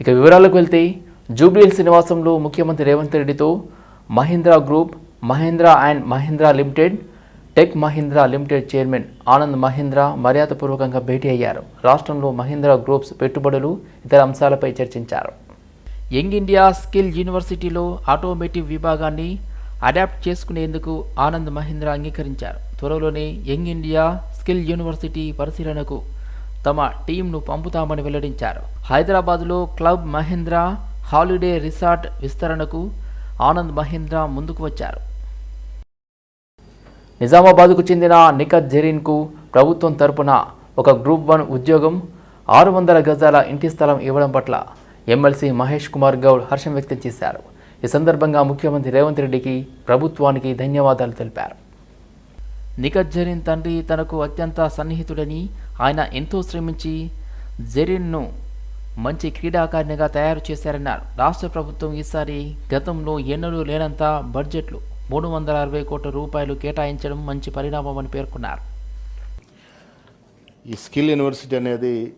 ఇక వివరాలకు వెళ్తే జూబ్లీహిల్స్ నివాసంలో ముఖ్యమంత్రి రేవంత్ రెడ్డితో Mahindra group Mahindra and Mahindra limited tech Mahindra limited chairman Anand Mahindra మర్యాదపూర్వకంగా భేటీ అయ్యారు. రాష్ట్రంలో మహీంద్రా గ్రూప్స్ పెట్టుబడులు ఇతర అంశాలపై చర్చించారు. యంగ్ ఇండియా స్కిల్ యూనివర్సిటీలో ఆటోమేటివ్ విభాగాన్ని అడాప్ట్ చేసుకునేందుకు ఆనంద్ మహీంద్రా అంగీకరించారు. త్వరలోనే యంగ్ ఇండియా స్కిల్ యూనివర్సిటీ పరిశీలనకు తమ టీంను పంపుతామని వెల్లడించారు. హైదరాబాద్లో క్లబ్ మహీంద్రా హాలిడే రిసార్ట్ విస్తరణకు ఆనంద్ మహీంద్రా ముందుకు వచ్చారు. నిజామాబాద్కు చెందిన నిఖత్ జరీన్కు ప్రభుత్వం తరపున ఒక గ్రూప్ వన్ ఉద్యోగం ఆరు వందల గజాల ఇంటి స్థలం ఇవ్వడం పట్ల ఎమ్మెల్సీ మహేష్ కుమార్ గౌడ్ హర్షం వ్యక్తం చేశారు. ఈ సందర్భంగా ముఖ్యమంత్రి రేవంత్ రెడ్డికి ప్రభుత్వానికి ధన్యవాదాలు తెలిపారు. నికజ్జరిన్ తండ్రి తనకు అత్యంత సన్నిహితుడని ఆయన ఎంతో శ్రమించి జరీన్ను మంచి క్రీడాకారిణిగా తయారు చేశారన్నారు. రాష్ట్ర ప్రభుత్వం ఈసారి గతంలో ఎన్నడూ లేనంత బడ్జెట్లు మూడు వందల అరవై కోట్ల రూపాయలు కేటాయించడం మంచి పరిణామమని పేర్కొన్నారు. ఈ స్కిల్ యూనివర్సిటీ అనేది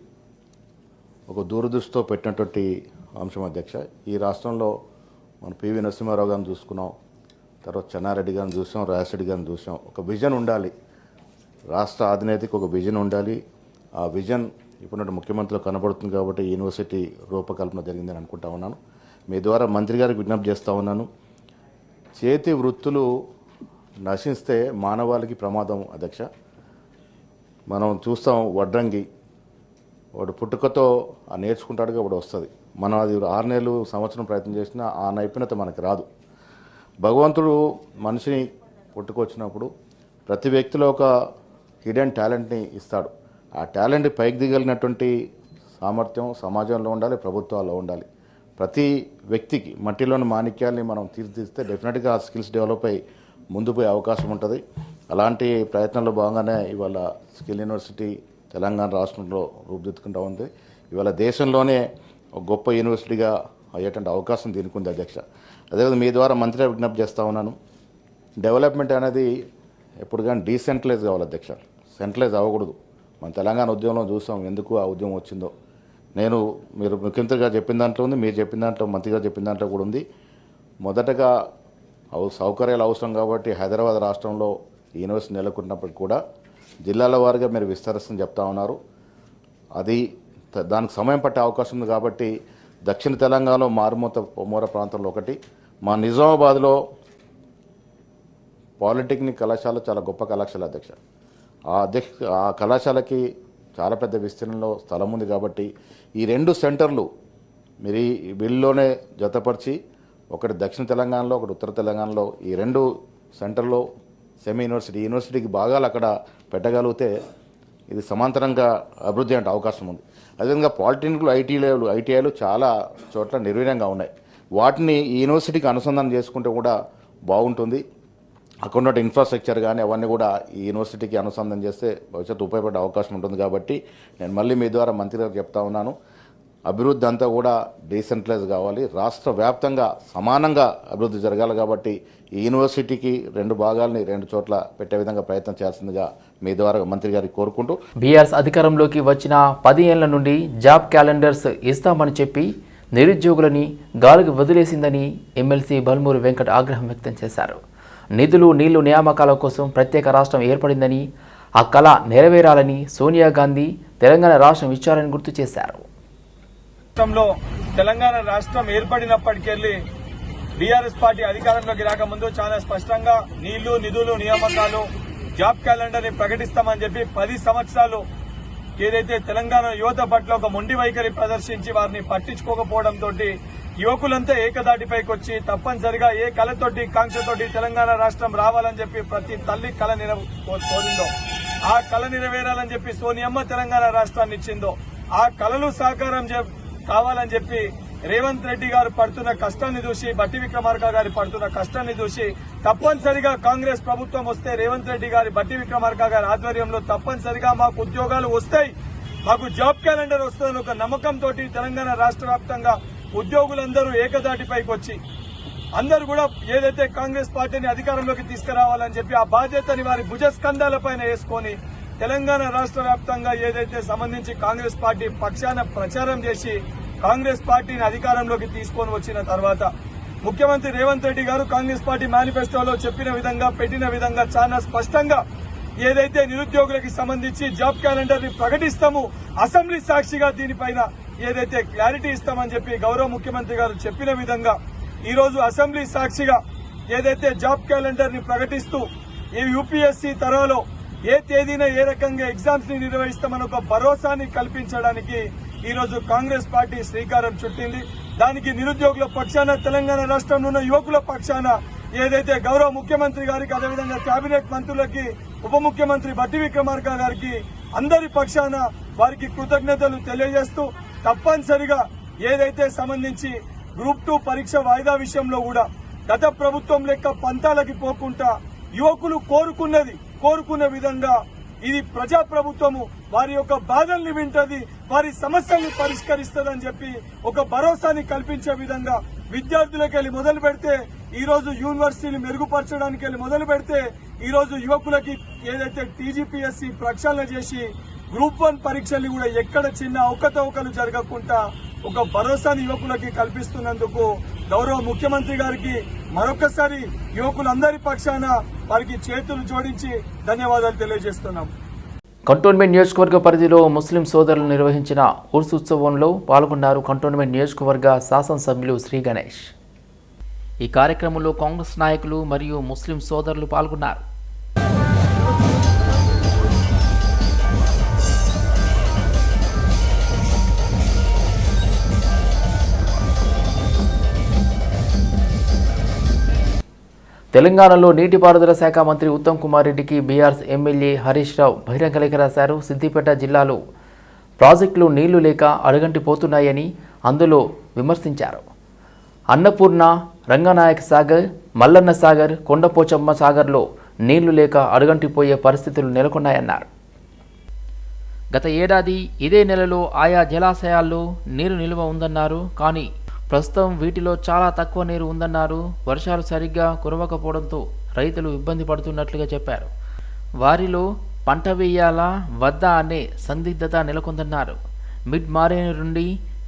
ఒక దూరదృష్టితో పెట్టినటువంటి అంశం అధ్యక్ష. ఈ రాష్ట్రంలో మన పివి నరసింహారావు గారిని చూసుకున్నాం. తర్వాత చెన్నారెడ్డి గారిని చూసాం రాజశెడ్డి గారిని చూసాం. ఒక విజన్ ఉండాలి. రాష్ట్ర అధినేతకి ఒక విజన్ ఉండాలి. ఆ విజన్ ఇప్పుడు ముఖ్యమంత్రిలో కనబడుతుంది కాబట్టి యూనివర్సిటీ రూపకల్పన జరిగిందని అనుకుంటా ఉన్నాను. మీ ద్వారా మంత్రి గారికి విజ్ఞప్తి చేస్తూ ఉన్నాను. చేతి వృత్తులు నశిస్తే మానవాళికి ప్రమాదం అధ్యక్ష. మనం చూస్తాం వడ్రంగి. వాడు పుట్టుకతో నేర్చుకుంటాడుగా వాడు వస్తుంది. మనం అది ఆరు నెలలు సంవత్సరం ప్రయత్నం చేసినా ఆ నైపుణ్యత మనకు రాదు. భగవంతుడు మనిషిని పుట్టుకొచ్చినప్పుడు ప్రతి వ్యక్తిలో ఒక హిడెన్ టాలెంట్ని ఇస్తాడు. ఆ టాలెంట్ పైకి దిగలిగినటువంటి సామర్థ్యం సమాజంలో ఉండాలి ప్రభుత్వాల్లో ఉండాలి. ప్రతి వ్యక్తికి మట్టిలోని మాణిక్యాల్ని మనం తీర్చిదిస్తే డెఫినెట్గా ఆ స్కిల్స్ డెవలప్ అయ్యి ముందు పోయే అవకాశం ఉంటుంది. అలాంటి ప్రయత్నంలో భాగంగానే ఇవాళ స్కిల్ యూనివర్సిటీ తెలంగాణ రాష్ట్రంలో రూపుదిద్దుకుంటూ ఉంది. ఇవాళ దేశంలోనే ఒక గొప్ప యూనివర్సిటీగా అయ్యేటువంటి అవకాశం దీనికి ఉంది అధ్యక్ష అదేవిధంగా మీ ద్వారా మంత్రిగా విజ్ఞప్తి చేస్తూ ఉన్నాను. డెవలప్మెంట్ అనేది ఎప్పుడు కానీ డీసెంట్రలైజ్ కావాలి అధ్యక్ష. సెంట్రలైజ్ అవ్వకూడదు. మన తెలంగాణ ఉద్యమంలో చూసాం ఎందుకు ఆ ఉద్యమం వచ్చిందో. నేను మీరు ముఖ్యమంత్రిగా చెప్పిన దాంట్లో ఉంది మీరు చెప్పిన దాంట్లో మంత్రిగా చెప్పిన దాంట్లో కూడా ఉంది. మొదటగా అవు సౌకర్యాలు అవసరం కాబట్టి హైదరాబాద్ రాష్ట్రంలో యూనివర్సిటీ నెలకొన్నప్పటికి కూడా జిల్లాల వారిగా మీరు విస్తరిస్తని చెప్తా ఉన్నారు. అది దానికి సమయం పట్టే అవకాశం ఉంది కాబట్టి దక్షిణ తెలంగాణలో మారుమూత మూర ప్రాంతంలో ఒకటి. మా నిజామాబాద్లో పాలిటెక్నిక్ కళాశాల చాలా గొప్ప కళాశాల అధ్యక్ష. ఆ అధ్యక్ష ఆ కళాశాలకి చాలా పెద్ద విస్తీర్ణంలో స్థలం ఉంది కాబట్టి ఈ రెండు సెంటర్లు మీరు ఈ బిల్లులోనే జతపరిచి ఒకటి దక్షిణ తెలంగాణలో ఒకటి ఉత్తర తెలంగాణలో ఈ రెండు సెంటర్లో సెమీ యూనివర్సిటీ. యూనివర్సిటీకి భాగాలు అక్కడ పెట్టగలిగితే ఇది సమాంతరంగా అభివృద్ధి అంటే అవకాశం ఉంది. అదేవిధంగా పాలిటెక్నిక్లు ఐటీలు ఐటీఐలు చాలా చోట్ల నిర్వీర్యంగా ఉన్నాయి. వాటిని యూనివర్సిటీకి అనుసంధానం చేసుకుంటే కూడా బాగుంటుంది. అక్కడ ఉన్న ఇన్ఫ్రాస్ట్రక్చర్ కానీ అవన్నీ కూడా ఈ యూనివర్సిటీకి అనుసంధానం చేస్తే భవిష్యత్తు ఉపయోగపడే అవకాశం ఉంటుంది కాబట్టి నేను మళ్ళీ మీ ద్వారా మంత్రి గారికి చెప్తా ఉన్నాను. అభివృద్ధి అంతా కూడా డీసెంట్రలైజ్ కావాలి. రాష్ట్ర వ్యాప్తంగా సమానంగా అభివృద్ధి జరగాలి కాబట్టి ఈ యూనివర్సిటీకి రెండు భాగాల్ని రెండు చోట్ల పెట్టే విధంగా ప్రయత్నం చేయాల్సిందిగా మీ ద్వారా మంత్రి గారికి కోరుకుంటూ బీఆర్ఎస్ అధికారంలోకి వచ్చిన పది ఏళ్ళ నుండి జాబ్ క్యాలెండర్స్ ఇస్తామని చెప్పి నిరుద్యోగులని గాలికి వదిలేసిందని ఎమ్మెల్సీ బల్మూరి వెంకట్ ఆగ్రహం వ్యక్తం చేశారు. నిధులు నీళ్ళు నియామకాల కోసం ప్రత్యేక రాష్ట్రం ఏర్పడిందని ఆ కళ నెరవేరాలని సోనియా గాంధీ తెలంగాణ రాష్ట్రం ఇచ్చారని గుర్తు చేశారు. రాష్ట్రంలో తెలంగాణ రాష్ట్రం ఏర్పడినప్పటికెళ్ళి బీఆర్ఎస్ పార్టీ అధికారంలోకి రాకముందు చాలా స్పష్టంగా నీళ్ళు నిధులు నియామకాలు జాబ్ క్యాలెండర్ని ప్రకటిస్తామని చెప్పి పది సంవత్సరాలు ఏదైతే తెలంగాణ యువత పట్ల ఒక మొండి వైఖరి ప్రదర్శించి వారిని పట్టించుకోకపోవడంతో యువకులంతా ఏకదాటిపైకి వచ్చి తప్పనిసరిగా ఏ కళతోటి కాంక్షతోటి తెలంగాణ రాష్ట్రం రావాలని చెప్పి ప్రతి తల్లి కళ నిర కోరిందో ఆ కళ నెరవేరాలని చెప్పి సోనియమ్మ తెలంగాణ రాష్ట్రాన్ని ఇచ్చిందో ఆ కళలు సాకారం చే- కావాలని చెప్పి రేవంత్ రెడ్డి గారు పడుతున్న కష్టాన్ని చూసి బట్టి విక్రమార్క గారి పడుతున్న కష్టాన్ని చూసి తప్పనిసరిగా కాంగ్రెస్ ప్రభుత్వం వస్తే రేవంత్ రెడ్డి గారి బట్టి విక్రమార్క గారి ఆధ్వర్యంలో తప్పనిసరిగా మాకు ఉద్యోగాలు వస్తాయి. మాకు జాబ్ క్యాలెండర్ వస్తుందని ఒక నమ్మకంతో తెలంగాణ రాష్ట్ర వ్యాప్తంగా ఉద్యోగులందరూ ఏకదాటిపైకి వచ్చి అందరూ కూడా ఏదైతే కాంగ్రెస్ పార్టీని అధికారంలోకి తీసుకురావాలని చెప్పి ఆ బాధ్యతని వారి భుజస్కంధాలపైన వేసుకొని తెలంగాణ రాష్ట్ర వ్యాప్తంగా ఏదైతే సంబంధించి కాంగ్రెస్ పార్టీ పక్షాన ప్రచారం చేసి కాంగ్రెస్ పార్టీని అధికారంలోకి తీసుకొని వచ్చిన తర్వాత ముఖ్యమంత్రి రేవంత్ రెడ్డి గారు కాంగ్రెస్ పార్టీ మేనిఫెస్టోలో చెప్పిన విధంగా పెట్టిన విధంగా చాలా స్పష్టంగా ఏదైతే నిరుద్యోగులకు సంబంధించి జాబ్ క్యాలెండర్ని ప్రకటిస్తాము అసెంబ్లీ సాక్షిగా దీనిపైన ఏదైతే క్లారిటీ ఇస్తామని చెప్పి గౌరవ ముఖ్యమంత్రి గారు చెప్పిన విధంగా ఈ రోజు అసెంబ్లీ సాక్షిగా ఏదైతే జాబ్ క్యాలెండర్ని ప్రకటిస్తూ ఈ యూపీఎస్సీ తరహాలో ఏ తేదీన ఏ రకంగా ఎగ్జామ్స్ని నిర్వహిస్తామని ఒక భరోసాని కల్పించడానికి ఈ రోజు కాంగ్రెస్ పార్టీ శ్రీకారం చుట్టింది. దానికి నిరుద్యోగుల పక్షాన తెలంగాణ రాష్ట్రంలో ఉన్న యువకుల పక్షాన ఏదైతే గౌరవ ముఖ్యమంత్రి గారికి అదేవిధంగా కేబినెట్ మంత్రులకి ఉప ముఖ్యమంత్రి బట్టి విక్రమార్క గారికి అందరి పక్షాన వారికి కృతజ్ఞతలు తెలియజేస్తూ తప్పనిసరిగా ఏదైతే సంబంధించి గ్రూప్ టూ పరీక్ష వాయిదా విషయంలో కూడా గత ప్రభుత్వం లెక్క పంతాలకి పోకుండా యువకులు కోరుకున్నది కోరుకున్న విధంగా ఇది ప్రజా ప్రభుత్వము వారి యొక్క బాధల్ని వింటది వారి సమస్యల్ని పరిష్కరిస్తుందని చెప్పి ఒక భరోసాని కల్పించే విధంగా విద్యార్థులకు వెళ్ళి మొదలు పెడితే ఈ రోజు యూనివర్సిటీని మెరుగుపరచడానికి వెళ్ళి మొదలు పెడితే ఈ రోజు యువకులకి ఏదైతే టీజీపీఎస్సీ ప్రక్షాళన చేసి గ్రూప్ వన్ పరీక్షలు కూడా ఎక్కడ చిన్న అవకతవకలు జరగకుండా ఒక భరోసాను యువకులకి కల్పిస్తున్నందుకు గౌరవ ముఖ్యమంత్రి గారికి మరొకసారి యువకులందరి పక్షాన వారికి చేతులు జోడించి ధన్యవాదాలు తెలియజేస్తున్నాం. కంటోన్మెంట్ నియోజకవర్గ పరిధిలో ముస్లిం సోదరులు నిర్వహించిన ఉత్సవంలో పాల్గొన్నారు కంటోన్మెంట్ నియోజకవర్గ శాసనసభ్యులు శ్రీ గణేష్. ఈ కార్యక్రమంలో కాంగ్రెస్ నాయకులు మరియు ముస్లిం సోదరులు పాల్గొన్నారు. తెలంగాణలో నీటిపారుదల శాఖ మంత్రి ఉత్తమ్ కుమార్ రెడ్డికి బీఆర్ఎస్ ఎమ్మెల్యే హరీష్ రావు బహిరంగ లేఖ రాశారు. సిద్దిపేట జిల్లాలో ప్రాజెక్టులు నీళ్ళు లేక అడుగంటి పోతున్నాయని అందులో విమర్శించారు. అన్నపూర్ణ రంగనాయక సాగర్ మల్లన్న సాగర్ కొండపోచమ్మ సాగర్లో నీళ్ళు లేక అడుగంటిపోయే పరిస్థితులు నెలకొన్నాయన్నారు. గత ఏడాది ఇదే నెలలో ఆయా జలాశయాల్లో నీరు నిల్వ ఉందన్నారు. కానీ ప్రస్తుతం వీటిలో చాలా తక్కువ నీరు ఉందన్నారు. వర్షాలు సరిగ్గా కురవకపోవడంతో రైతులు ఇబ్బంది పడుతున్నట్లుగా చెప్పారు. వారిలో పంట వేయాలా వద్దా అనే సందిగ్ధత నెలకొందన్నారు. మిడ్ మారేను నుండి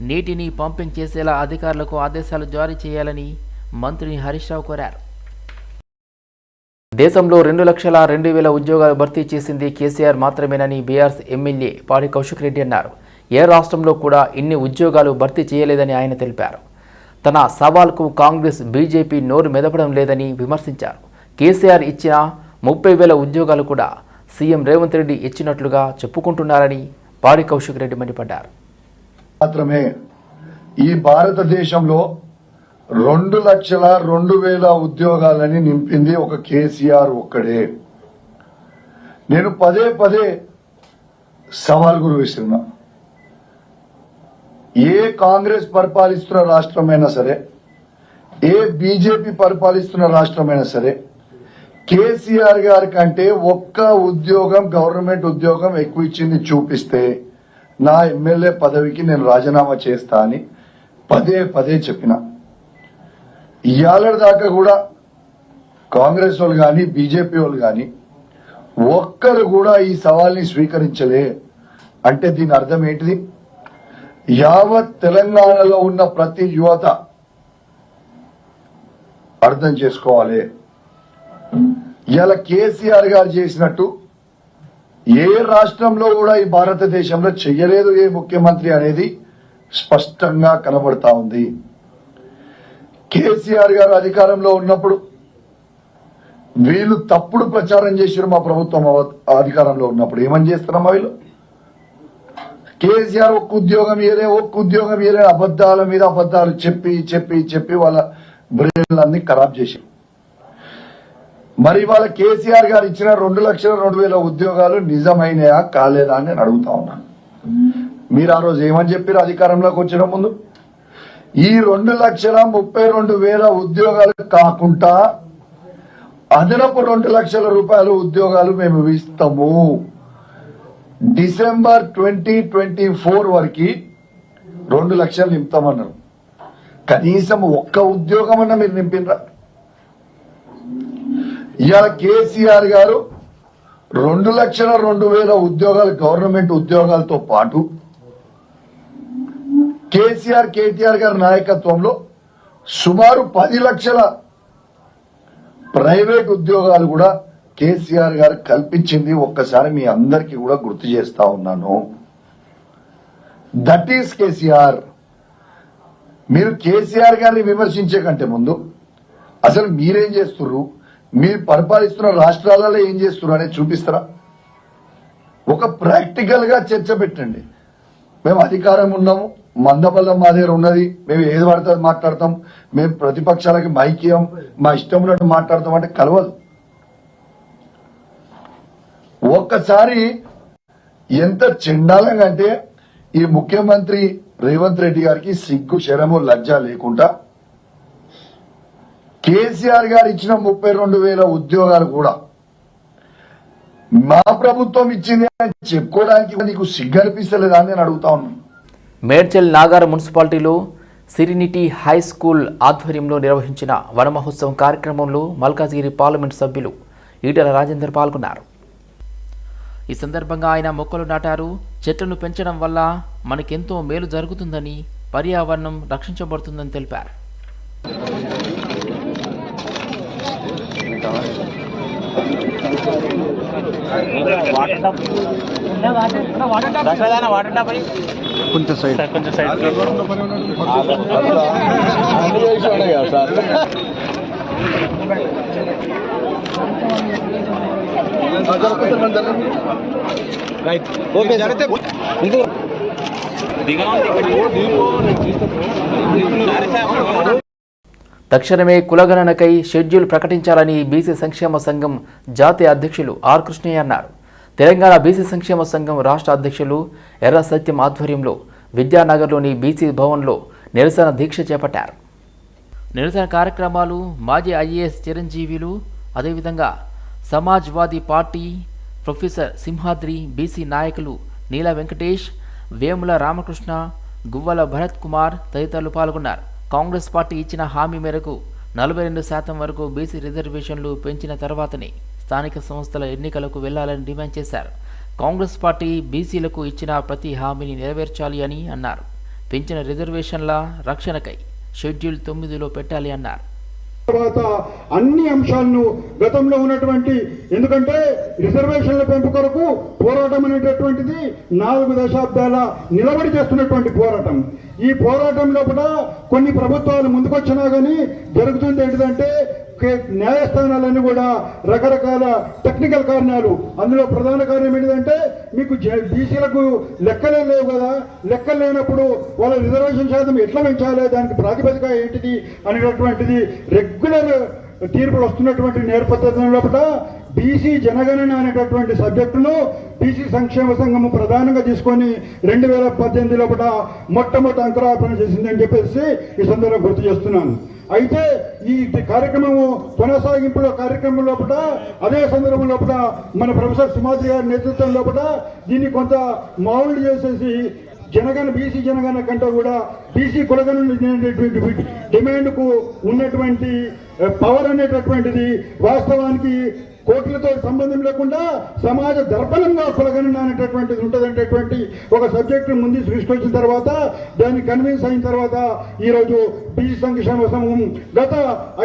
నీటిని పంపింగ్ చేసేలా అధికారులకు ఆదేశాలు జారీ చేయాలని మంత్రి హరీష్ రావు కోరారు. దేశంలో రెండు లక్షల రెండు వేల ఉద్యోగాలు భర్తీ చేసింది కేసీఆర్ మాత్రమేనని బీఆర్ఎస్ ఎమ్మెల్యే పాడి కౌశిక్ రెడ్డి అన్నారు. ఏ రాష్ట్రంలో కూడా ఇన్ని ఉద్యోగాలు భర్తీ చేయలేదని ఆయన తెలిపారు. తన సవాల్కు కాంగ్రెస్ బీజేపీ నోరు మెదపడం లేదని విమర్శించారు. కేసీఆర్ ఇచ్చిన ముప్పై వేల ఉద్యోగాలు కూడా సీఎం రేవంత్ రెడ్డి ఇచ్చినట్లుగా చెప్పుకుంటున్నారని పాడి కౌశిక్ రెడ్డి మండిపడ్డారు. మాత్రమే ఈ భారతదేశంలో రెండు లక్షల రెండు వేల ఉద్యోగాలని నింపింది ఒక కేసీఆర్ ఒక్కడే. నేను పదే పదే సవాల్ గురి విస్తున్నా ఏ కాంగ్రెస్ పరిపాలిస్తున్న రాష్ట్రమైనా సరే ఏ బీజేపీ పరిపాలిస్తున్న రాష్ట్రమైనా సరే కేసీఆర్ గారి కంటే ఒక్క ఉద్యోగం గవర్నమెంట్ ఉద్యోగం ఎక్కువ ఇచ్చింది చూపిస్తే నా ఎమ్మెల్యే పదవికి నేను రాజీనామా చేస్తా అని పదే పదే చెప్పిన. ఇవాళ దాకా కూడా కాంగ్రెస్ వాళ్ళు కానీ బీజేపీ వాళ్ళు కానీ ఒక్కరు కూడా ఈ సవాల్ని స్వీకరించలే. అంటే దీని అర్థం ఏంటిది? యావత్ తెలంగాణలో ఉన్న ప్రతి యువత అర్థం చేసుకోవాలి. ఇలా కేసీఆర్ గారు చేసినట్టు ఏ రాష్ట్రంలో కూడా ఈ భారతదేశంలో చెయ్యలేదు ఏ ముఖ్యమంత్రి అనేది స్పష్టంగా కనబడతా ఉంది. కేసీఆర్ గారు అధికారంలో ఉన్నప్పుడు వీళ్ళు తప్పుడు ప్రచారం చేశారు మా ప్రభుత్వం అధికారంలో ఉన్నప్పుడు. ఏమని చేస్తున్నామా వీళ్ళు? కేసీఆర్ ఒక్క ఉద్యోగం ఇయలే ఒక్క ఉద్యోగం ఇయలే అబద్దాల మీద అబద్దాలు చెప్పి చెప్పి చెప్పి వాళ్ళ బ్రెయిన్లన్నీ ఖరాబ్ చేశారు. మరి వాళ్ళ కేసీఆర్ గారు ఇచ్చిన రెండు లక్షల రెండు వేల ఉద్యోగాలు నిజమైనయా కాలేదా అని నేను అడుగుతా ఉన్నాను మీరు ఆ రోజు ఏమని చెప్పారు అధికారంలోకి వచ్చిన ముందు? ఈ రెండు లక్షల ముప్పై రెండు వేల ఉద్యోగాలు కాకుండా అదనపు రెండు లక్షల రూపాయల ఉద్యోగాలు మేము ఇస్తాము. డిసెంబర్ ట్వంటీ ట్వంటీ ఫోర్ వరకు రెండు లక్షలు నింపుతామన్నారు. కనీసం ఒక్క ఉద్యోగం అన్న మీరు నింపినరా? ఇవాళ కేసీఆర్ గారు రెండు లక్షల రెండు వేల ఉద్యోగాలు గవర్నమెంట్ ఉద్యోగాలతో పాటు కేసీఆర్ కేటీఆర్ గారి నాయకత్వంలో సుమారు పది లక్షల ప్రైవేట్ ఉద్యోగాలు కూడా కేసీఆర్ గారు కల్పించింది ఒక్కసారి మీ అందరికీ కూడా గుర్తు చేస్తా ఉన్నాను. That is KCR. మీరు కేసీఆర్ గారిని విమర్శించే కంటే ముందు అసలు మీరేం చేస్తున్నారు మీరు పరిపాలిస్తున్న రాష్ట్రాలలో ఏం చేస్తున్నారు అనేది చూపిస్తారా? ఒక ప్రాక్టికల్గా చర్చ పెట్టండి. మేము అధికారం ఉన్నాము మందబలం మా దగ్గర ఉన్నది మేము ఏది పడితే మాట్లాడతాం మేము ప్రతిపక్షాలకి మైక్యం మా ఇష్టం ఉన్నట్టు మాట్లాడతాం అంటే కలవదు. ఒక్కసారి ఎంత చెండాలంగా అంటే ఈ ముఖ్యమంత్రి రేవంత్ రెడ్డి గారికి సిగ్గు శరము లజ్జ లేకుండా కేసీఆర్ గారు ఇచ్చిన ముప్పై రెండు వేల ఉద్యోగాలు కూడా మా ప్రభుత్వం ఇచ్చింది అని చెప్పుకోవడానికి నీకు సిగ్గు అనిపిస్తలేదా అని నేను అడుగుతా ఉన్నాను. మేడ్చల్ నాగార మున్సిపాలిటీలో సిరినిటీ హై స్కూల్ ఆధ్వర్యంలో నిర్వహించిన వనమహోత్సవం కార్యక్రమంలో మల్కాజ్గిరి పార్లమెంట్ సభ్యులు ఈటల రాజేందర్ పాల్గొన్నారు. ఈ సందర్భంగా ఆయన మొక్కలు నాటారు. చెట్లను పెంచడం వల్ల మనకెంతో మేలు జరుగుతుందని పర్యావరణం రక్షించబడుతుందని తెలిపారు. తక్షణమే కులగణనకై షెడ్యూల్ ప్రకటించాలని బీసీ సంక్షేమ సంఘం జాతీయ అధ్యక్షులు ఆర్ కృష్ణయ్య అన్నారు. తెలంగాణ బీసీ సంక్షేమ సంఘం రాష్ట్ర అధ్యక్షులు ఎర్ర సత్యం ఆధ్వర్యంలో విద్యానగర్లోని బీసీ భవన్లో నిరసన దీక్ష చేపట్టారు. నిరసన కార్యక్రమాలు మాజీ ఐఏఎస్ చిరంజీవిలు అదేవిధంగా Samajwadi party professor Simhadri BC నాయకులు నీల వెంకటేష్ వేముల రామకృష్ణ గువ్వల భరత్ కుమార్ తదితరులు పాల్గొన్నారు. కాంగ్రెస్ పార్టీ ఇచ్చిన హామీ మేరకు నలభై రెండు శాతం వరకు బీసీ రిజర్వేషన్లు పెంచిన తర్వాతనే స్థానిక సంస్థల ఎన్నికలకు వెళ్ళాలని డిమాండ్ చేశారు. కాంగ్రెస్ పార్టీ బీసీలకు ఇచ్చిన ప్రతి హామీని నెరవేర్చాలి అని అన్నారు. పెంచిన రిజర్వేషన్ల రక్షణకై షెడ్యూల్ తొమ్మిదిలో పెట్టాలి అన్నారు. తర్వాత అన్ని అంశాలను గతంలో ఉన్నటువంటి ఎందుకంటే రిజర్వేషన్ల పెంపు కొరకు పోరాటం అనేటటువంటిది నాలుగు దశాబ్దాల నిలబడి చేస్తున్నటువంటి పోరాటం. ఈ పోరాటం లోపల కొన్ని ప్రభుత్వాలు ముందుకొచ్చినా కానీ జరుగుతుంది ఏంటిదంటే న్యాయస్థానాలన్నీ కూడా రకరకాల టెక్నికల్ కారణాలు. అందులో ప్రధాన కారణం ఏంటిదంటే మీకు జ- బీసీలకు లెక్కలే లేవు కదా. లెక్కలు లేనప్పుడు వాళ్ళ రిజర్వేషన్ శాతం ఎట్లా పెంచాలి? దానికి ప్రాతిపదిక ఏంటిది? అనేటటువంటిది రెగ్యులర్ తీర్పులు వస్తున్నటువంటి నేర్పథ్యం లోపల బీసీ జనగణన అనేటటువంటి సబ్జెక్టును బీసీ సంక్షేమ సంఘము ప్రధానంగా తీసుకొని రెండు వేల పద్దెనిమిది లోపల మొట్టమొదటి అంకురార్పణ చేసిందని చెప్పేసి ఈ సందర్భంగా గుర్తు చేస్తున్నాను. అయితే ఈ కార్యక్రమము కొనసాగింపులో కార్యక్రమం లోపల అదే సందర్భం లోపల మన ప్రొఫెసర్ సుమాద్రి గారి నేతృత్వం లోపల దీన్ని కొంత మామూలు చేసేసి జనగణ బీసీ జనగణ కంటే కూడా బీసీ కులగణటువంటి డిమాండ్కు ఉన్నటువంటి పవర్ అనేటటువంటిది వాస్తవానికి కోట్లతో సంబంధం లేకుండా సమాజ దర్పణంగా కులగణన అనేటటువంటిది ఉంటుందనేటటువంటి ఒక సబ్జెక్టు ముందు సృష్టించిన తర్వాత దాన్ని కన్విన్స్ అయిన తర్వాత ఈరోజు బీసీ సంక్షేమ సమూహం గత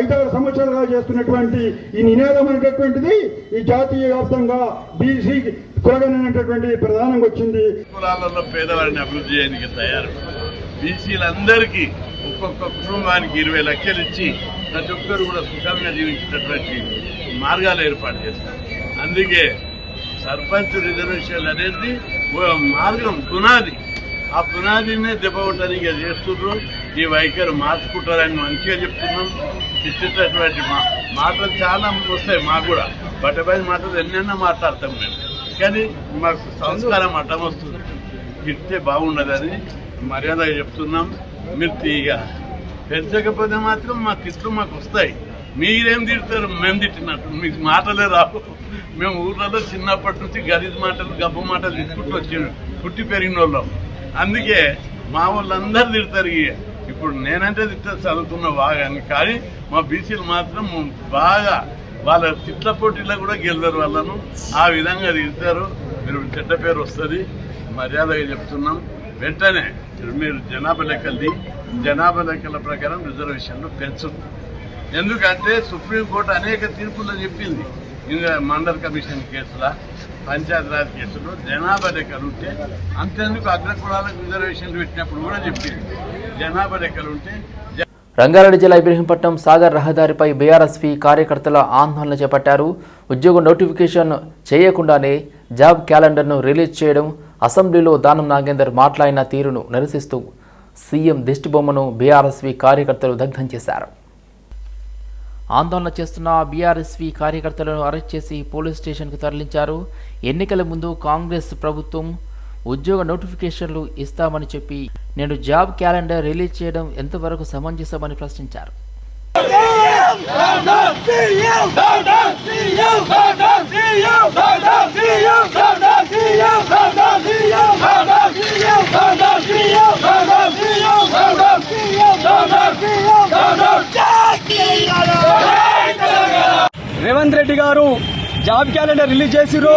ఐదారు సంవత్సరాలుగా చేస్తున్నటువంటి ఈ నినాదం అనేటటువంటిది ఈ జాతీయ వ్యాప్తంగా బీసీ కులగణన ప్రధానంగా వచ్చింది. కులాలలో పేదవారిని అభివృద్ధి చేయడానికి తయారు. బీసీలందరికీ ఒక్కొక్క కుటుంబానికి ఇరవై లక్షలు ఇచ్చి ప్రతి ఒక్కరు కూడా సుఖంగా జీవించేటటువంటి మార్గాలు ఏర్పాటు చేస్తారు. అందుకే సర్పంచ్ రిజర్వేషన్ అనేది మార్గం పునాది. ఆ పునాదినే దెబ్బకొట్టడానికి అది చేస్తున్నారు ఈ వైఖరి మార్చుకుంటారని మంచిగా చెప్తున్నాం. ఇచ్చేటటువంటి మా మాటలు చాలా వస్తాయి మాకు కూడా. బట్టపై మాటలు ఎన్నెన్నో మాట్లాడతాం మేము. కానీ మాకు సంస్కారం అడ్డం వస్తుంది. తిడితే బాగుండదని మర్యాదగా చెప్తున్నాం. మీరు తీగ పెంచకపోతే మాత్రం మా కిట్లు మాకు వస్తాయి. మీరేం తిడతారు? మేము తిట్టినట్టు. మీకు మాటలే రావు. మేము ఊర్లలో చిన్నప్పటి నుంచి గరీబ్ మాటలు గబ్బు మాటలు తిట్టుకుంటూ వచ్చి పుట్టి పెరిగిన వాళ్ళం అందుకే మా వాళ్ళందరూ తిడతారు ఇక. ఇప్పుడు నేనంటే తిట్టా చదువుతున్న బాగా అని కానీ మా బీసీలు మాత్రం బాగా వాళ్ళ తిట్ల పోటీలో కూడా గెలవరు వాళ్ళను. ఆ విధంగా తిడతారు. మీరు చెడ్డ పేరు వస్తుంది. మర్యాదగా చెప్తున్నాం. వెంటనే మీరు జనాభా లెక్కల్ని జనాభా లెక్కల ప్రకారం రిజర్వేషన్లు పెంచు ఎందుకంటే సుప్రీంకోర్టు అనేక తీర్పుల్లో చెప్పింది. ఇంకా మండల్ కమిషన్ కేసుల పంచాయతీరాజ్ కేసులో జనాభా లెక్కలు ఉంటే అంతేందుకు అగ్రకులాలకు రిజర్వేషన్లు పెట్టినప్పుడు కూడా చెప్పింది. జనాభా లెక్కలు ఉంటే జ- రంగారెడ్డి జిల్లా ఇబ్రహీంపట్నం సాగర్ రహదారిపై బీఆర్ఎస్పీ కార్యకర్తల ఆందోళన చేపట్టారు. ఉద్యోగ నోటిఫికేషన్ చేయకుండానే జాబ్ క్యాలెండర్ను రిలీజ్ చేయడం అసెంబ్లీలో దానం నాగేందర్ మాట్లాడిన తీరును నిరసిస్తూ సీఎం దిష్టిబొమ్మను బీఆర్ఎస్వి కార్యకర్తలు దగ్ధం చేశారు ఆందోళన చేస్తున్న బీఆర్ఎస్వి కార్యకర్తలను అరెస్ట్ చేసి పోలీస్ స్టేషన్కు తరలించారు ఎన్నికల ముందు కాంగ్రెస్ ప్రభుత్వం ఉద్యోగ నోటిఫికేషన్లు ఇస్తామని చెప్పి నేను జాబ్ క్యాలెండర్ రిలీజ్ చేయడం ఎంతవరకు సమంజసమని ప్రశ్నించారు రేవంత్ రెడ్డి గారు జాబ్ క్యాలెండర్ రిలీజ్ చేసిర్రు.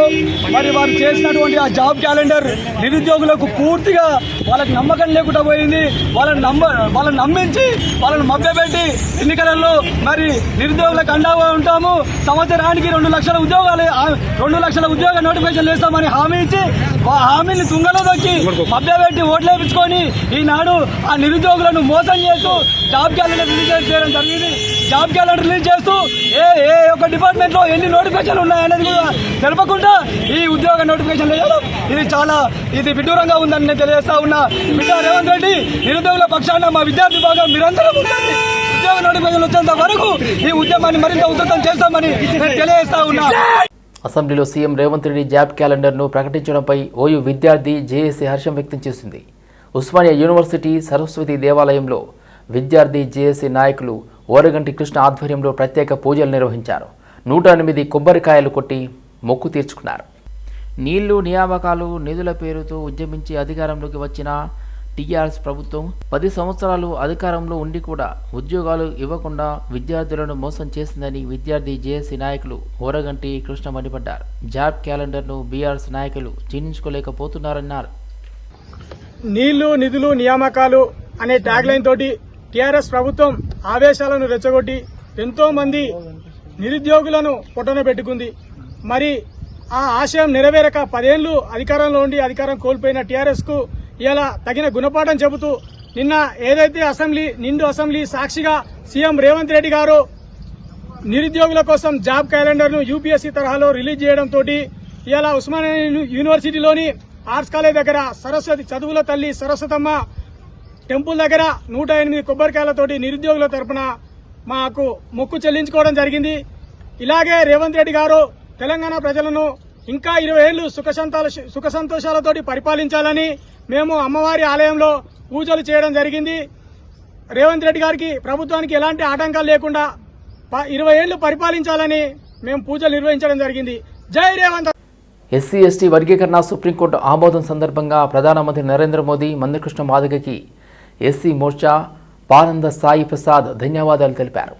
మరి వారు చేసినటువంటి ఆ జాబ్ క్యాలెండర్ నిరుద్యోగులకు పూర్తిగా వాళ్ళకి నమ్మకం లేకుండా పోయింది. వాళ్ళని నమ్మ వాళ్ళని నమ్మించి వాళ్ళని మభ్యపెట్టి ఎన్నికలలో మరి నిరుద్యోగులకు అండగా ఉంటాము. సంవత్సరానికి రెండు లక్షల ఉద్యోగాలు రెండు లక్షల ఉద్యోగ నోటిఫికేషన్ వేస్తామని హామీ ఇచ్చి ఆ హామీని తుంగలో దొక్కి మభ్యపెట్టి ఓట్లేపించుకొని ఈనాడు ఆ నిరుద్యోగులను మోసం చేస్తూ జాబ్ క్యాలెండర్ రిలీజ్ చేయడం జరిగింది. జాబ్ క్యాలెండర్ రిలీజ్ చేస్తూ ఏ ఏ ఒక్క డిపార్ట్మెంట్లో ఎన్ని నోటిఫికేషన్లు ఉన్నాయి అనేది కూడా తెలపకుండా ఈ ఉద్యోగ నోటిఫికేషన్ వేయడం ఇది చాలా ఇది విడ్డూరంగా ఉందని నేను తెలియజేస్తా ఉన్నా. బిడ్డ రేవంత్ రెడ్డి నిరుద్యోగుల పక్షాన మా విద్యార్థి భాగం నిరంతరం ఉంటుంది ఉద్యోగ నోటిఫికేషన్ వచ్చేంత వరకు ఈ ఉద్యమాన్ని మరింత ఉధృతం చేస్తామని నేను తెలియజేస్తా ఉన్నా. అసెంబ్లీలో సీఎం రేవంత్ రెడ్డి జాబ్ క్యాలెండర్ను ప్రకటించడంపై ఓయూ విద్యార్థి జేఏసీ హర్షం వ్యక్తం చేసింది. ఉస్మానియా యూనివర్సిటీ సరస్వతి దేవాలయంలో విద్యార్థి జేఏసీ నాయకులు ఓరగంటి కృష్ణ ఆధ్వర్యంలో ప్రత్యేక పూజలు నిర్వహించారు. నూట ఎనిమిది కొబ్బరికాయలు కొట్టి మొక్కు తీర్చుకున్నారు. నీళ్ళు నియామకాలు నిధుల పేరుతో ఉద్యమించి అధికారంలోకి వచ్చిన టీఆర్ఎస్ ప్రభుత్వం పది సంవత్సరాలు అధికారంలో ఉండి కూడా ఉద్యోగాలు ఇవ్వకుండా విద్యార్థులను మోసం చేసిందని విద్యార్థి జేఏసీ నాయకులు ఓరగంటి కృష్ణ మండిపడ్డారు. జాబ్ క్యాలెండర్ను బీఆర్ఎస్ నాయకులు జీర్ణించుకోలేకపోతున్నారన్నారు నీళ్ళు నిధులు నియామకాలు అనే ట్యాగ్ లైన్ తోటి టీఆర్ఎస్ ప్రభుత్వం ఆవేశాలను రెచ్చగొట్టి ఎంతో మంది నిరుద్యోగులను పొట్టన పెట్టుకుంది. మరి ఆ ఆశయం నెరవేరక పదేళ్ళు అధికారంలో ఉండి అధికారం కోల్పోయిన టీఆర్ఎస్కు ఇలా తగిన గుణపాఠం చెబుతూ నిన్న ఏదైతే అసెంబ్లీ నిండు అసెంబ్లీ సాక్షిగా సీఎం రేవంత్ రెడ్డి గారు నిరుద్యోగుల కోసం జాబ్ క్యాలెండర్ను యూపీఎస్సీ తరహాలో రిలీజ్ చేయడంతో ఇలా ఉస్మానియా యూనివర్సిటీలోని ఆర్ట్స్ కాలేజ్ దగ్గర సరస్వతి చదువుల తల్లి సరస్వతమ్మ టెంపుల్ దగ్గర నూట ఎనిమిది కొబ్బరికాయలతోటి నిరుద్యోగుల తరపున మాకు మొక్కు చెల్లించుకోవడం జరిగింది. ఇలాగే రేవంత్ రెడ్డి గారు తెలంగాణ ప్రజలను ఇంకా ఇరవై ఏళ్ళు సుఖసంతాల సుఖ సంతోషాలతోటి పరిపాలించాలని మేము అమ్మవారి ఆలయంలో పూజలు చేయడం జరిగింది. రేవంత్ రెడ్డి గారికి ప్రభుత్వానికి ఎలాంటి ఆటంకాలు లేకుండా ప- ఇరవై ఏళ్ళు పరిపాలించాలని మేము పూజలు నిర్వహించడం జరిగింది. జై రేవంత్! ఎస్సీ ఎస్టీ వర్గీకరణ సుప్రీంకోర్టు ఆమోదం సందర్భంగా ప్రధానమంత్రి నరేంద్ర మోదీ మందకృష్ణ మాదిగకి ఎస్సీ మోర్చా పానంద సాయి ప్రసాద్ ధన్యవాదాలు తెలిపారు.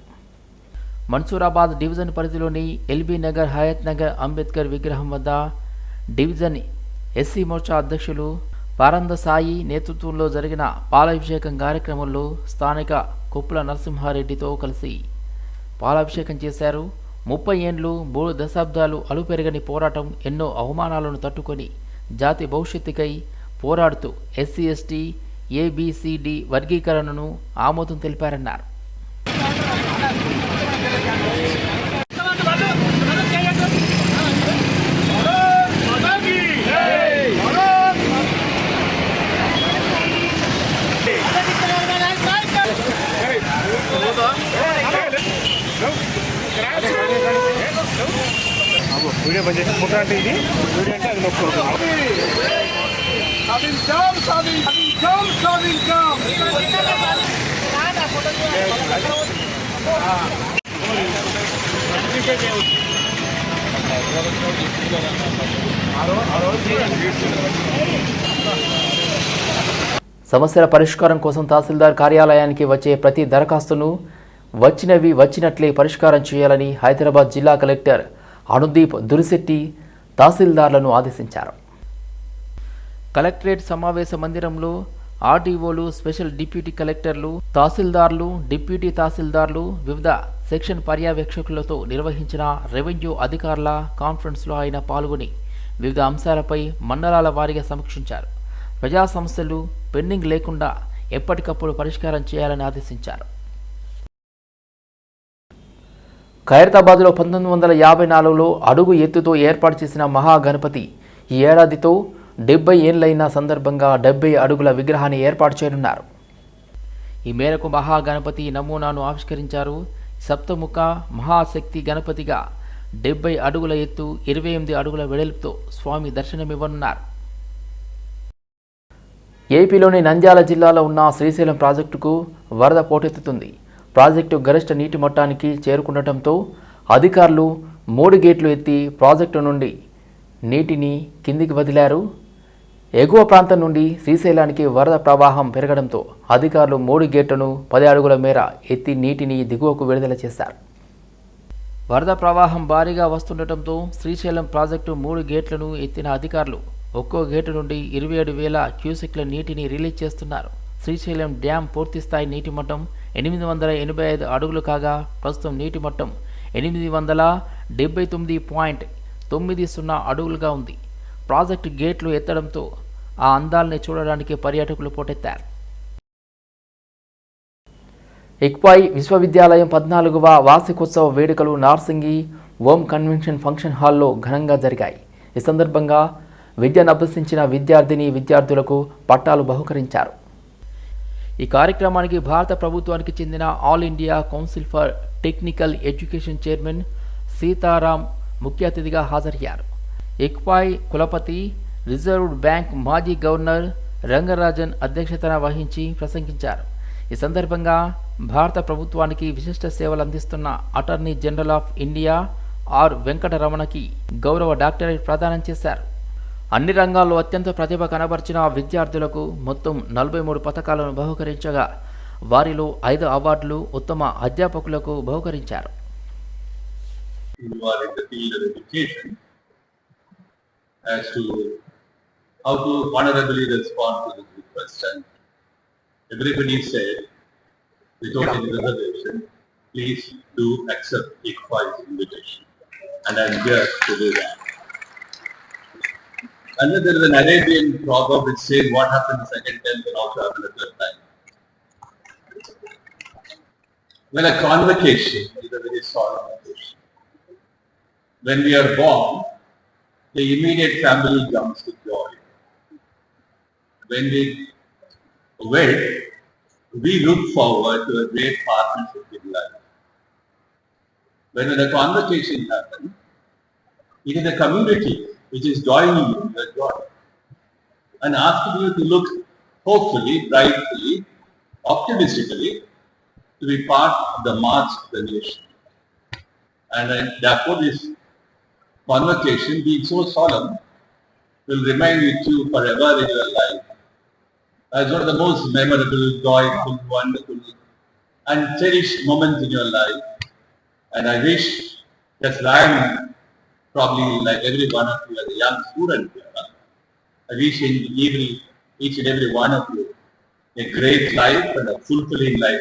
మన్సూరాబాద్ డివిజన్ పరిధిలోని ఎల్బీ నగర్ హయత్ నగర్ అంబేద్కర్ విగ్రహం వద్ద డివిజన్ ఎస్సీ మోర్చా అధ్యక్షులు పారంద సాయి నేతృత్వంలో జరిగిన పాలాభిషేకం కార్యక్రమంలో స్థానిక కుప్పల నరసింహారెడ్డితో కలిసి పాలాభిషేకం చేశారు. ముప్పై ఏండ్లు మూడు దశాబ్దాలు అలుపెరగని పోరాటం ఎన్నో అవమానాలను తట్టుకొని జాతి భవిష్యత్తుకై పోరాడుతూ ఎస్సీ ఎస్టీ ఏబిసిడి వర్గీకరణను ఆమోదం తెలిపారన్నారు సమస్యల పరిష్కారం కోసం తహసీల్దార్ కార్యాలయానికి వచ్చే ప్రతి దరఖాస్తును వచ్చినవి వచ్చినట్లే పరిష్కారం చేయాలని హైదరాబాద్ జిల్లా కలెక్టర్ అనుదీప్ దురిశెట్టి తహసీల్దార్లను ఆదేశించారు. కలెక్టరేట్ సమావేశ మందిరంలో ఆర్డీఓలు స్పెషల్ డిప్యూటీ కలెక్టర్లు తహసీల్దార్లు డిప్యూటీ తహసీల్దార్లు వివిధ సెక్షన్ పర్యవేక్షకులతో నిర్వహించిన రెవెన్యూ అధికారుల కాన్ఫరెన్స్లో ఆయన పాల్గొని వివిధ అంశాలపై మండలాల వారీగా సమీక్షించారు. ప్రజా సమస్యలు పెండింగ్ లేకుండా ఎప్పటికప్పుడు పరిష్కారం చేయాలని ఆదేశించారు. ఖైరతాబాద్లో పంతొమ్మిది వందల యాభై నాలుగులో అడుగు ఎత్తుతో ఏర్పాటు చేసిన మహాగణపతి ఈ ఏడాదితో డెబ్బై ఏళ్ళైన సందర్భంగా డెబ్బై అడుగుల విగ్రహాన్ని ఏర్పాటు చేయనున్నారు. ఈ మేరకు మహాగణపతి నమూనాను ఆవిష్కరించారు. సప్తముఖ మహాశక్తి గణపతిగా డెబ్బై అడుగుల ఎత్తు ఇరవై ఎనిమిది అడుగుల వెడల్పుతో స్వామి దర్శనమివ్వనున్నారు. ఏపీలోని నంద్యాల జిల్లాలో ఉన్న శ్రీశైలం ప్రాజెక్టుకు వరద పోటెత్తుతుంది. ప్రాజెక్టు గరిష్ట నీటి మట్టానికి చేరుకుండటంతో అధికారులు మూడు గేట్లు ఎత్తి ప్రాజెక్టు నుండి నీటిని కిందికి వదిలారు. ఎగువ ప్రాంతం నుండి శ్రీశైలానికి వరద ప్రవాహం పెరగడంతో అధికారులు మూడు గేట్లను పది అడుగుల మేర ఎత్తి నీటిని దిగువకు విడుదల చేశారు. వరద ప్రవాహం భారీగా వస్తుండటంతో శ్రీశైలం ప్రాజెక్టు మూడు గేట్లను ఎత్తిన అధికారులు ఒక్కో గేటు నుండి ఇరవై ఏడు వేల క్యూసెక్ల నీటిని రిలీజ్ చేస్తున్నారు. శ్రీశైలం డ్యాం పూర్తిస్థాయి నీటి మట్టం ఎనిమిది వందల ఎనభై ఐదు అడుగులు కాగా ప్రస్తుతం నీటి మట్టం ఎనిమిది వందల డెబ్బై తొమ్మిది పాయింట్ తొమ్మిది సున్నా అడుగులుగా ఉంది. ప్రాజెక్టు గేట్లు ఎత్తడంతో ఆ అందాల్ని చూడడానికి పర్యాటకులు పోటెత్తారు. ఇక్పాయ్ విశ్వవిద్యాలయం పద్నాలుగవ వార్షికోత్సవ వేడుకలు నార్సింగి ఓం కన్వెన్షన్ ఫంక్షన్ హాల్లో ఘనంగా జరిగాయి. ఈ సందర్భంగా విద్యను అభ్యసించిన విద్యార్థిని విద్యార్థులకు పట్టాలు బహుకరించారు. ఈ కార్యక్రమానికి భారత ప్రభుత్వానికి చెందిన All India council for technical education chairman Sitaram ముఖ్య అతిథిగా హాజరయ్యారు. ఇక్పాయ్ కులపతి రిజర్వ్డ్ బ్యాంక్ మాజీ గవర్నర్ రంగరాజన్ అధ్యక్షతన వహించి ప్రసంగించారు. ఈ సందర్భంగా భారత ప్రభుత్వానికి విశిష్ట సేవలు అందిస్తున్న attorney general of India R. వెంకటరమణకి గౌరవ డాక్టరేట్ ప్రదానం చేశారు. అన్ని రంగాల్లో అత్యంత ప్రతిభ కనబర్చిన విద్యార్థులకు మొత్తం నలభై మూడు పథకాలను బహుకరించగా వారిలో ఐదు అవార్డులు ఉత్తమ అధ్యాపకులకు బహుకరించారు. As to how to honorably respond to this request. And everybody said, without any reservation, please do accept ICFA's invitation. And I'm here to do that. And then there is an Arabian proverb which says what happened the second time can also happen the third time. When a convocation is a very solemn occasion, when we are born, the immediate family jumps with joy. When we wed, we look forward to a great partnership in life. When the convocation happens, it is the community which is joining you in your joy and asking you to look hopefully, brightly, optimistically to be part of the march of the nation. And uh, therefore, this convocation being so solemn will remain with you forever in your life as one of the most memorable, joyful, wonderful, and cherished moments in your life. And I wish that I am probably like every one of you as a young student I wish every, each and every one of you a great life and a fulfilling life.